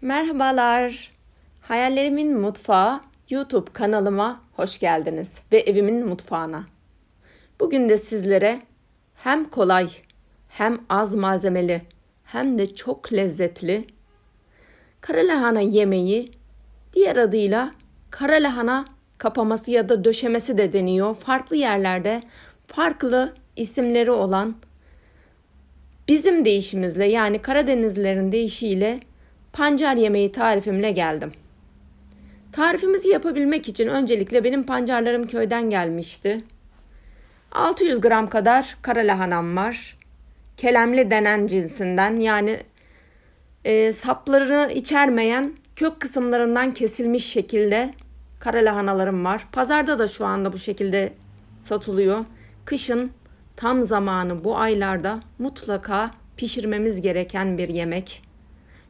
Merhabalar. Hayallerimin Mutfağı YouTube kanalıma hoş geldiniz ve evimin mutfağına. Bugün de sizlere hem kolay, hem az malzemeli, hem de çok lezzetli kara lahana yemeği diğer adıyla kara lahana kapaması ya da döşemesi de deniyor. Farklı yerlerde farklı isimleri olan bizim deyişimizle yani Karadenizlerin deyişiyle pancar yemeği tarifimle geldim. Tarifimizi yapabilmek için öncelikle benim pancarlarım köyden gelmişti. 600 gram kadar kara lahanam var. Kelemli denen cinsinden yani e, saplarını içermeyen kök kısımlarından kesilmiş şekilde kara lahanalarım var. Pazarda da şu anda bu şekilde satılıyor. Kışın tam zamanı bu aylarda mutlaka pişirmemiz gereken bir yemek.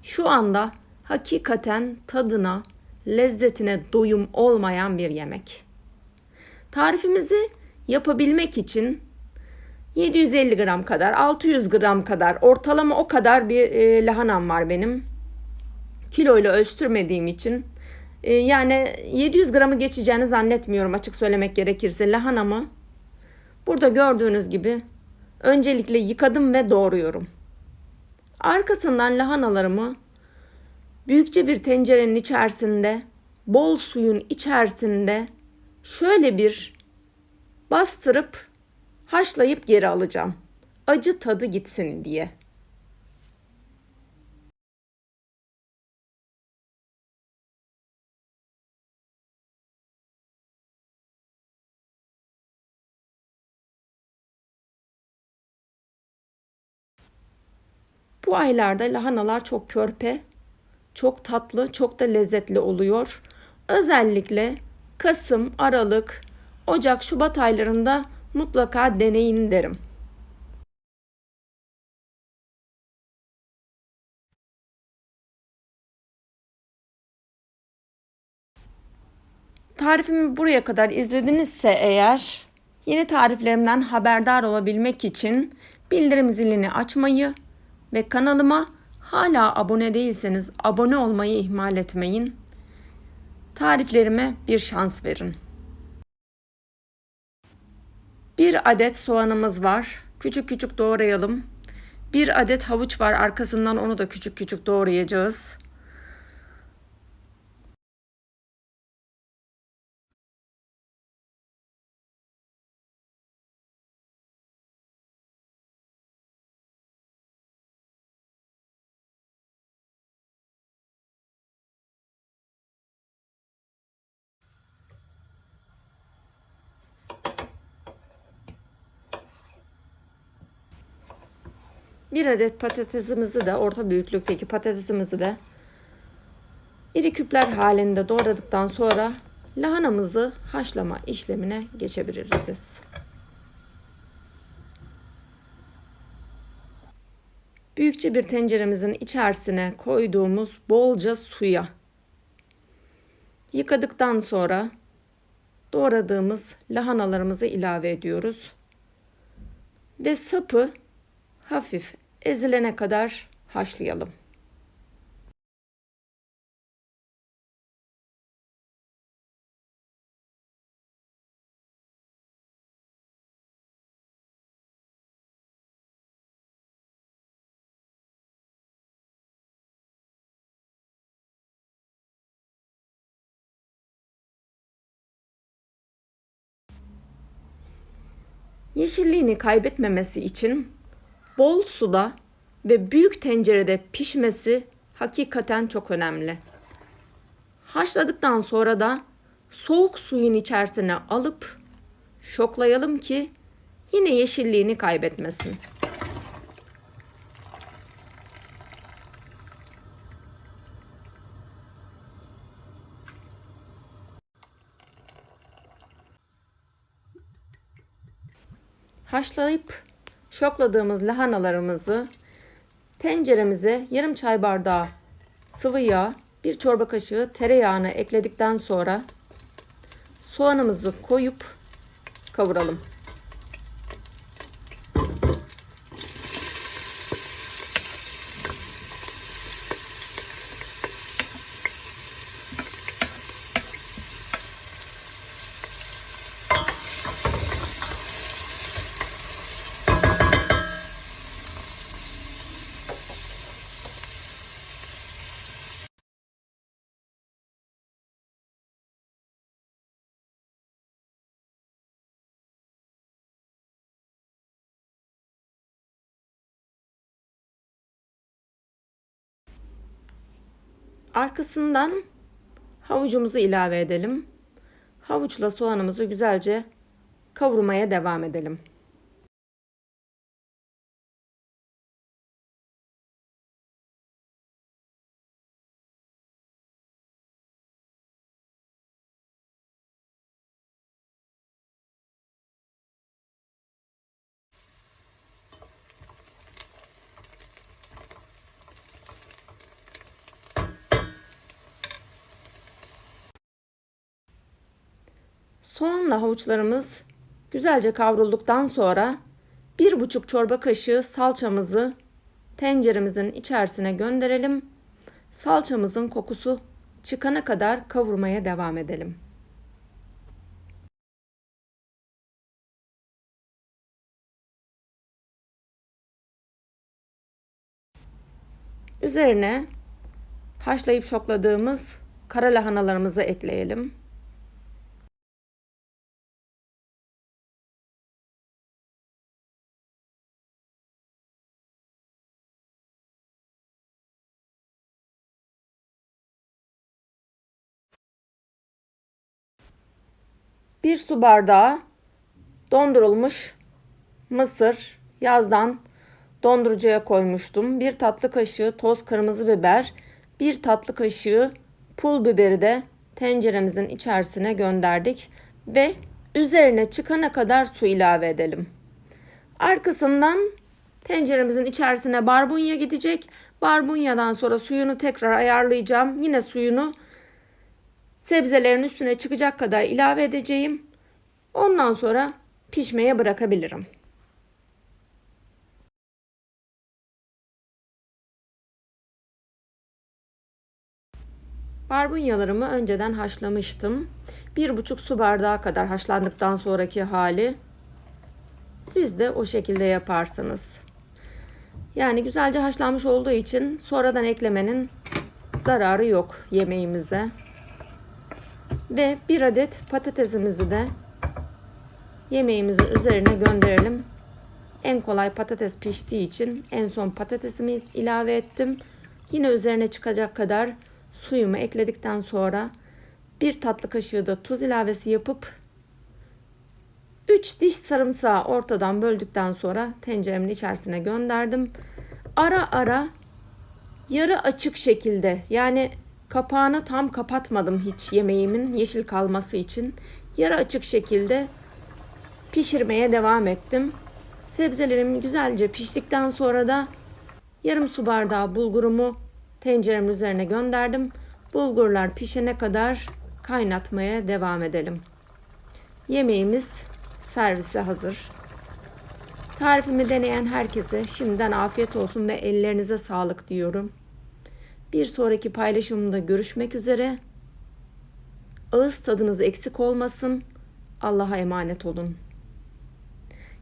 Şu anda hakikaten tadına, lezzetine doyum olmayan bir yemek. Tarifimizi yapabilmek için 750 gram kadar, 600 gram kadar, ortalama o kadar bir e, lahanam var benim. Kiloyla ölçtürmediğim için e, yani 700 gramı geçeceğini zannetmiyorum açık söylemek gerekirse lahanamı. Burada gördüğünüz gibi öncelikle yıkadım ve doğruyorum. Arkasından lahanalarımı büyükçe bir tencerenin içerisinde, bol suyun içerisinde şöyle bir bastırıp haşlayıp geri alacağım. Acı tadı gitsin diye. Bu aylarda lahanalar çok körpe, çok tatlı, çok da lezzetli oluyor. Özellikle Kasım, Aralık, Ocak, Şubat aylarında mutlaka deneyin derim. Tarifimi buraya kadar izledinizse eğer yeni tariflerimden haberdar olabilmek için bildirim zilini açmayı ve kanalıma hala abone değilseniz abone olmayı ihmal etmeyin. Tariflerime bir şans verin. Bir adet soğanımız var. Küçük küçük doğrayalım. Bir adet havuç var. Arkasından onu da küçük küçük doğrayacağız. Bir adet patatesimizi de orta büyüklükteki patatesimizi de iri küpler halinde doğradıktan sonra lahanamızı haşlama işlemine geçebiliriz. Büyükçe bir tenceremizin içerisine koyduğumuz bolca suya yıkadıktan sonra doğradığımız lahanalarımızı ilave ediyoruz. Ve sapı hafif ezilene kadar haşlayalım. Yeşilliğini kaybetmemesi için bol suda ve büyük tencerede pişmesi hakikaten çok önemli. Haşladıktan sonra da soğuk suyun içerisine alıp şoklayalım ki yine yeşilliğini kaybetmesin. Haşlayıp şokladığımız lahanalarımızı tenceremize yarım çay bardağı sıvı yağ, bir çorba kaşığı tereyağını ekledikten sonra soğanımızı koyup kavuralım. Arkasından havucumuzu ilave edelim. Havuçla soğanımızı güzelce kavurmaya devam edelim. Soğanla havuçlarımız güzelce kavrulduktan sonra bir buçuk çorba kaşığı salçamızı tenceremizin içerisine gönderelim. Salçamızın kokusu çıkana kadar kavurmaya devam edelim. Üzerine haşlayıp şokladığımız kara lahanalarımızı ekleyelim. Bir su bardağı dondurulmuş mısır yazdan dondurucuya koymuştum. Bir tatlı kaşığı toz kırmızı biber, bir tatlı kaşığı pul biberi de tenceremizin içerisine gönderdik ve üzerine çıkana kadar su ilave edelim. Arkasından tenceremizin içerisine barbunya gidecek. Barbunyadan sonra suyunu tekrar ayarlayacağım. Yine suyunu sebzelerin üstüne çıkacak kadar ilave edeceğim. Ondan sonra pişmeye bırakabilirim. Barbunyalarımı önceden haşlamıştım. Bir buçuk su bardağı kadar haşlandıktan sonraki hali. Siz de o şekilde yaparsınız. Yani güzelce haşlanmış olduğu için sonradan eklemenin zararı yok yemeğimize. Ve bir adet patatesimizi de yemeğimizin üzerine gönderelim. En kolay patates piştiği için en son patatesimi ilave ettim. Yine üzerine çıkacak kadar suyumu ekledikten sonra bir tatlı kaşığı da tuz ilavesi yapıp 3 diş sarımsağı ortadan böldükten sonra tenceremin içerisine gönderdim. Ara ara yarı açık şekilde yani kapağını tam kapatmadım hiç yemeğimin yeşil kalması için. Yarı açık şekilde pişirmeye devam ettim. Sebzelerim güzelce piştikten sonra da yarım su bardağı bulgurumu tenceremin üzerine gönderdim. Bulgurlar pişene kadar kaynatmaya devam edelim. Yemeğimiz servise hazır. Tarifimi deneyen herkese şimdiden afiyet olsun ve ellerinize sağlık diyorum. Bir sonraki paylaşımımda görüşmek üzere. Ağız tadınız eksik olmasın. Allah'a emanet olun.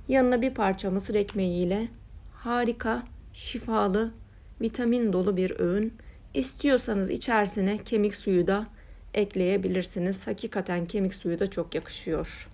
Yanına bir parça mısır ekmeğiyle harika, şifalı, vitamin dolu bir öğün. İstiyorsanız içerisine kemik suyu da ekleyebilirsiniz. Hakikaten kemik suyu da çok yakışıyor.